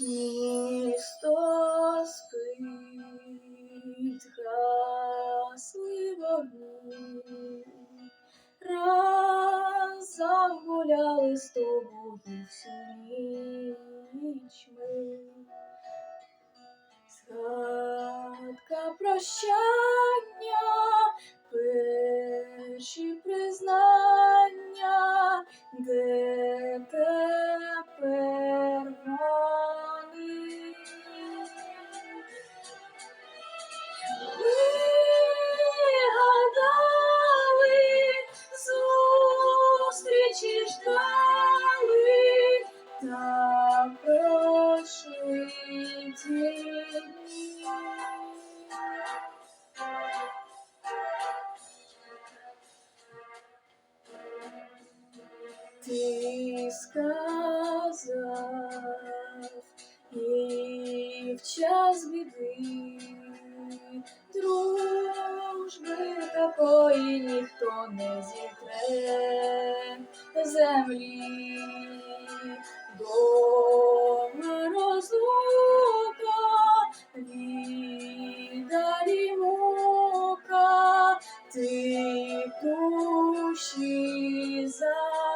Місто спить, гасні вогні, раз загуляли з тобою всі. proxão. Ти сказав, і в час біди дружби такої ніхто не зітре землі. Довга розлука, віддалі мука, ти душі завжди.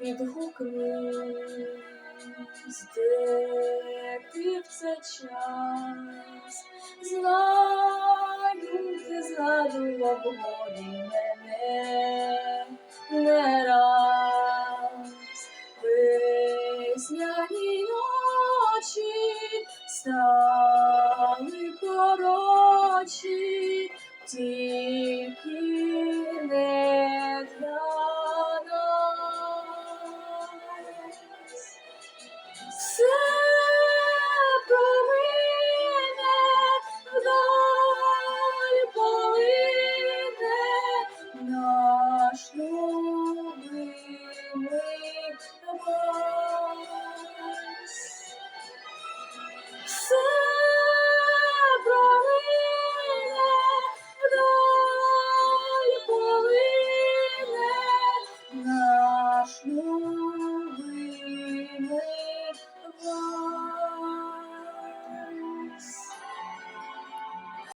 Відгукнись, де ти в цей час, нас, знаю, ти знаю, обгоні мене не раз весняні ночі стали коротші ті.